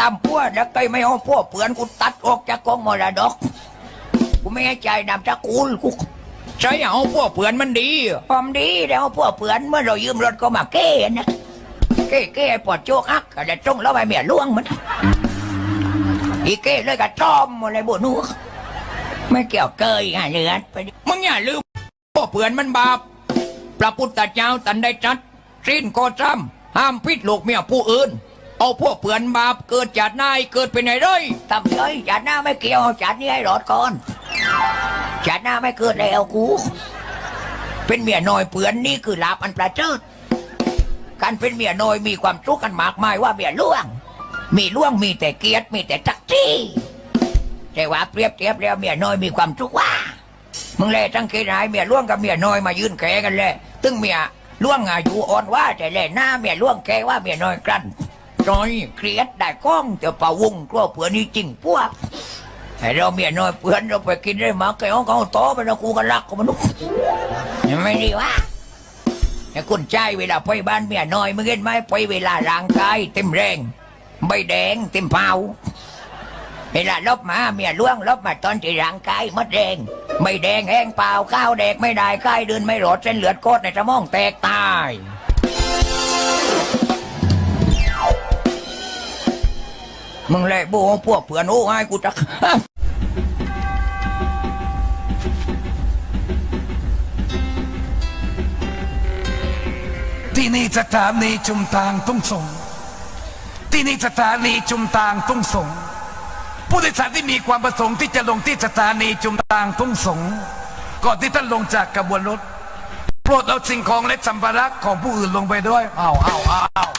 ตามพวกแล้วใครไม่เอาพวกเปือนกูตัดออกจากกองมรดกกูไม่ให้ใจนำตระกูลกูใช่เอาพวกเปือนมันดีความดีแล้วเอาพวกเปือนเมื่อเรายืมรถก็มาเก้นะเก้เก้ปวดโจกอักก็จะจงแล้วไปเมียล่วงมันอีเก้เลยกับจอมอะไรบุนูไม่เกี่ยวเกยอะเลือนไปดิมึงอย่าลืมพวกเปือนมันบาปพระพุทธเจ้าตันได้จัดสิ้นโกจำห้ามพิษลูกเมียผู้อื่น เอาพวกเปือนบาปเกิดจากนาเกิดไปไหนเลยทำเลยจัดหน้าไม่เกี่ยวจัดนี่ให้รอดก่อนจัดหน้าไม่เกิดแล้วกู เป็นเมียน้อยเปือนนี่คือลาบอันประเจิดการเป็นเมียน้อยมีความทุกข์กันมากมายว่าเมียล่วง มีล่วงมีแต่เกียรติมีแต่จักจี้แต่ว่าเปรียบเทียบแล้วเมียน้อยมีความทุกข์ว่ามึงเลยตั้งเกณฑ์ให้เมียล่วงกับเมียน้อยมายืนแข่กันเลยตึ้งเมียล่วงอายุอ่อนว่าแต่แลหน้าเมียล่วงแกว่าเมียน้อยกลั้น น้อยเครียดได้ก้องเดี๋ยวป่าวงกลัวเผื่อนี่จริงพวกให้เราเมียน้อยเพื่อนเราไปกินได้มาแกเอาเขาโตไปนะกูกันรักกับมันยังไม่ดีวะแต่คุณใจเวลาไปบ้านเมียน้อยมึงเห็นไหมไปเวลาร่างกายเต็มแรงใบแดงเต็มเผาเวลาลบมาเมียล่วงลบมาตอนที่ร่างกายมัดแดงไม่แดงแห้งเปล่าข้าวแดกไม่ได้กายเดินไม่รอดเส้นเลือดโคตรในสมองแตกตาย มึงแหละบูพวกเผื่อนโอ้ให้กูจัก ที่นี่สถานีชุมทางทุ่งสงที่นี่สถานีชุมทางทุ่งสงผู้โดยสารที่มีความประสงค์ที่จะลงที่สถานีชุมทางทุ่งสงก่อนที่ท่านลงจากกระบวนรถ โปรดเอาสิ่งของและสัมภาระของผู้อื่นลงไปด้วยอ้าวอ้าวอ้าว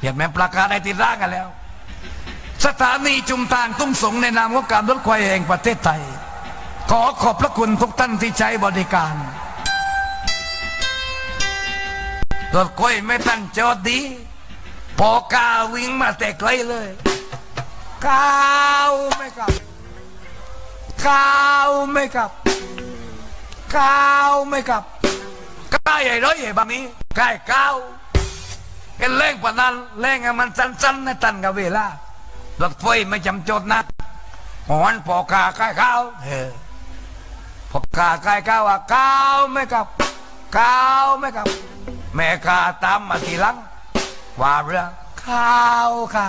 เห็นไหมประกาศในที่ร่างกันแล้ว สถานีชุมทางทุ่งสงในนามของการรถไฟแห่งประเทศไทย ขอขอบพระคุณทุกท่านที่ใช้บริการรถก้อยไม่ตั้งจอดดี พอกาวิ่งมาแต่ไกลเลยก้าวไม่กลับก้าวไม่กลับก้าวไม่กลับก้าใหญ่ร้อยใหญ่บางนี้ก้าวก้าวเห็นแรงกว่านั้นแรงมันสั้นๆในตันกับเวลา รถไฟไม่จำจดนะหอนพอกาก้าวก้าวเออพอกาก้าวก้าว่าก้าวไม่กลับก้าวไม่กลับแม่ข้าตามมาทีหลังว่าเรื่องข้าวค่ะ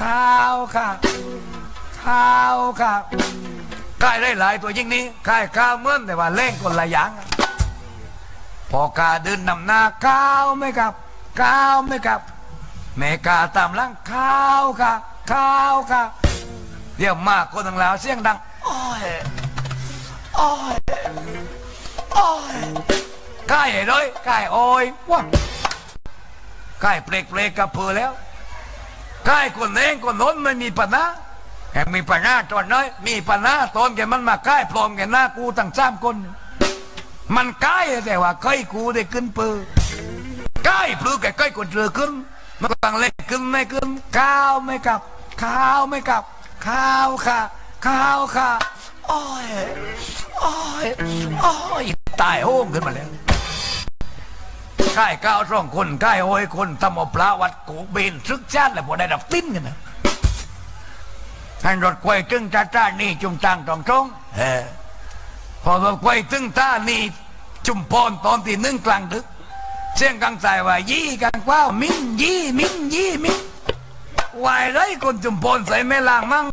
ข้าวค่ะข้าวค่ะใกล้ได้หลายตัวยิ่งนี้ใกล้ข้าวเหมื่อนแต่ว่าเล่งคนละอย่างพอกาเดินนำหน้าข้าวไม่กลับข้าวไม่กลับ แม่กาตามหลังข้าวค่ะ ข้าวค่ะเดี๋ยวมากคนทั้งหลายเสียงดังโอ้ยโอ้ยโอ้ยใกล้เลยใกล้โอ้ยว้าใกล้เปลกเปลกกับเพอแล้วใกล้คนเองคนโน้นไม่มีปัญหาแห่งมีปัญหาตอนน้อยมีปัญหาตอนแกมันมาใกล้พร้อมแกหน้ากูตั้งสามคน มันใกล้แต่ว่าใกล้กูได้ขึ้นเปือใกล้ปลือแกใกล้คนเรือขึ้น มันก็ตั้งเล็กขึ้นไม่ขึ้นข้าวไม่กลับข้าวไม่กลับข้าวค่ะข้าวค่ะโอ้ยโอ้ยโอ้ยตายโห้งขึ้นมาแล้วค่ายก้าวร่องคนค่ายโอยคนทำเอาพระวัดกูเบนซึกชาติแล้วพอได้ดับติ้นกันนะให้รถไฟตึงตาต้านี่จุ่มตังตองตรงเออพอรถไฟตึงตานี่จุ่มพรตอนที่นึ่งกลางดึก เสียงกลางใจว่ายี่กลางกว้าว มิ้นยี่มิ้นยี่มิ้นวายไรคนจุมพลใส่แม่ลางมั่ง